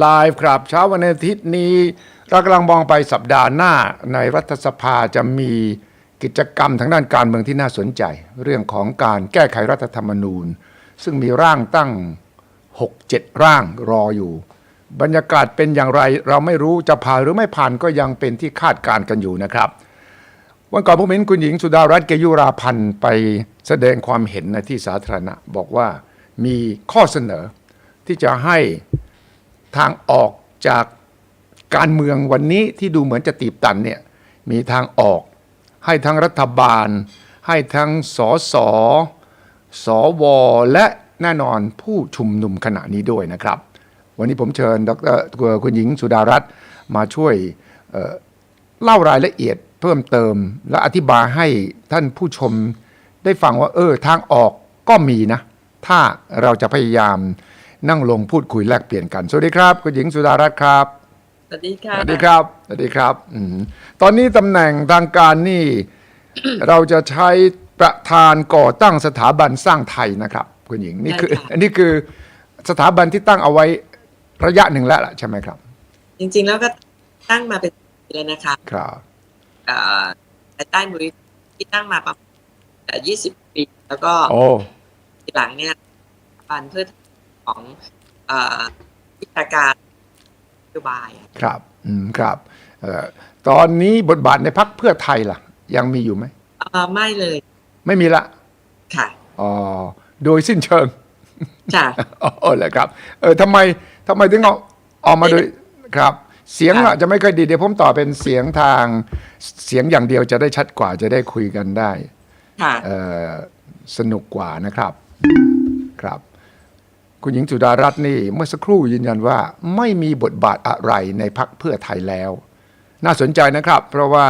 ไลฟ์ครับเช้าวันอาทิตย์นี้เรากำลังมองไปสัปดาห์หน้าในรัฐสภาจะมีกิจกรรมทางด้านการเมืองที่น่าสนใจ เรื่องของการแก้ไขรัฐธรรมนูญ ซึ่งมีร่างตั้ง 6-7 ร่างรออยู่ บรรยากาศเป็นอย่างไรเราไม่รู้จะผ่านหรือไม่ผ่านก็ยังเป็นที่คาดการณ์กันอยู่นะครับ วันก่อนผมเห็นคุณหญิงสุดารัตน์เกยุราพันธ์ไปแสดงความเห็นในที่สาธารณะบอกว่ามีข้อเสนอที่จะให้ ทางออกจากการเมืองวันนี้ที่ดูเหมือนจะตีบตันเนี่ยมีทางออก ให้ทั้งรัฐบาล ให้ทั้งสสสวและแน่นอนผู้ชุมนุมขณะนี้ด้วยนะครับ วันนี้ผมเชิญดรคุณหญิงสุดารัตน์มาช่วยเเล่ารายละเอียดเพิ่มเติม และอธิบายให้ท่านผู้ชมได้ฟังว่า เออ ทางออกก็มีนะ ถ้าเราจะพยายาม นั่งลงพูดคุยแลกเปลี่ยนกัน สวัสดีครับ คุณหญิงสุดารัตน์ครับ สวัสดีค่ะ สวัสดีครับ สวัสดีครับอืมตอนนี้ตำแหน่งทางการนี่ เราจะใช้ประธานก่อตั้งสถาบันสร้างไทยนะครับ คุณหญิงนี่คืออันนี้คือสถาบันที่ตั้งเอาไว้ระยะหนึ่งแล้วล่ะใช่ไหมครับ จริง ๆ แล้วก็ตั้งมาเป็นปีแล้วนะคะครับเอ่อภายใต้มูลนิธิที่ตั้งมาประมาณ 20 ปี แล้วก็โอ้ทีหลังเนี่ยบันเพื่อ ของเอ่อวิชาการนโยบาย ครับ อืมครับเอ่อตอนนี้บทบาทในพักเพื่อไทยล่ะ ยังมีอยู่ไหมเอ่อไม่เลย ไม่มีละ ค่ะ อ๋อ โดยสิ้นเชิงค่ะอ๋อเหรอครับ เออทำไมทำไมถึงเอาออกมาโดยครับ เสียงครัอะบจะไม่ค่อยดีเดี๋ยวผมต่อเป็นเสียงทางเสียงอย่างเดียวจะได้ชัดกว่าจะได้คุยกันได้ ค่ะ เอ่อสนุกกว่านะครับ ครับ คุณหญิงสุดารัตน์นี่เมื่อสักครู่ยืนยันว่าไม่มีบทบาทอะไรในพักเพื่อไทยแล้ว น่าสนใจนะครับ เพราะว่า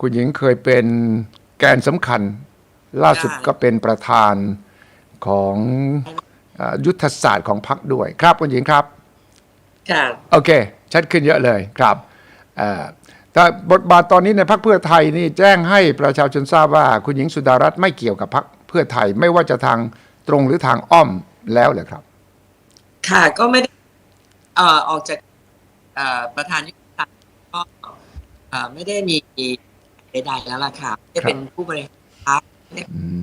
คุณหญิงเคยเป็นแกนสำคัญ ล่าสุดใช่ก็เป็นประธานของเอ่อยุทธศาสตร์ของพรรคด้วยครับคุณหญิงครับค่ะโอเค ชัดขึ้นเยอะเลยครับเอ่อแต่บทบาทตอนนี้ในพรรคเพื่อไทยนี่แจ้งให้ประชาชนทราบว่า คุณหญิงสุดารัตน์ไม่เกี่ยวกับพรรคเพื่อไทยไม่ว่าจะทางตรงหรือทางอ้อม แล้วเลยครับ ค่ะก็ไม่ได้เอ่อออกจากเอ่อประธานยุทธศาสตร์ก็เอ่อไม่ได้มีใดๆแล้วล่ะค่ะไม่ได้เป็นผู้บริหารพรรคไม่ได้อืม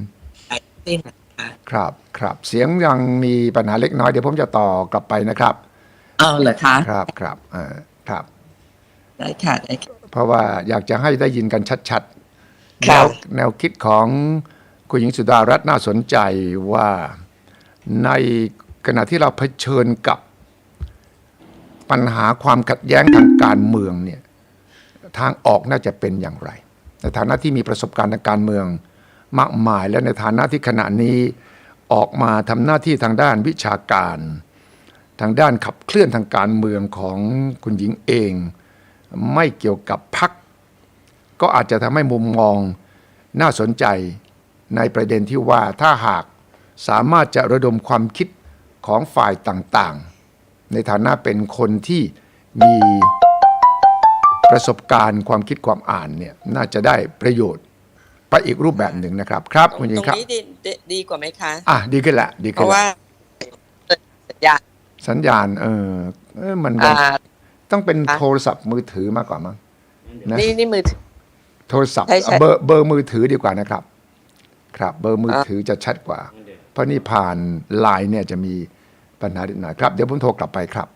อะไรทั้งสิ้นนะคะครับครับเสียงยังมีปัญหาเล็กน้อยเดี๋ยวผมจะต่อกลับไปนะครับ เอาเหรอคะครับครับเอ่อครับ ได้ค่ะได้ค่ะ เพราะว่าอยากจะให้ได้ยินกันชัดๆครัแนบวแนวคิดของคุณหญิงสุดารัตน์น่าสนใจว่า ในขณะที่เราเผชิญกับปัญหาความขัดแย้งทางการเมืองเนี่ยทางออกน่าจะเป็นอย่างไร ในฐานะที่มีประสบการณ์ทางการเมืองมากมาย และในฐานะที่ขณะนี้ออกมาทำหน้าที่ทางด้านวิชาการ ทางด้านขับเคลื่อนทางการเมืองของคุณหญิงเอง ไม่เกี่ยวกับพักก็อาจจะทำให้มุมมองน่าสนใจในประเด็นที่ว่าถ้าหาก สามารถจะระดมความคิดของฝ่ายต่างๆ ในฐานะเป็นคนที่มีประสบการณ์ความคิดความอ่านเนี่ยน่าจะได้ประโยชน์ไปอีกรูปแบบหนึ่งนะครับ ครับตรคุณหญิงงครับนี้ดีดีดีกว่าไหมคะอะดีขึ้นละดีเพขึ้นราะละว่าเปิดสัญญาณ สัญญาณเออเออมันอ่า ต้องเป็นค่ะโทรศัพท์มือถือมากกว่ามั้งนะนี่นี่มือถือ โทรศัพท์ใช่ใช่เบอร์เบอร์มือถือดีกว่านะครับ ครับ เบอร์มือถือจะชัดกว่าเพราะนี่ผ่านไลน์เนี่ยจะมีปัญหาดิดหน่อยครับ เดี๋ยวผมโทรกลับไปครับ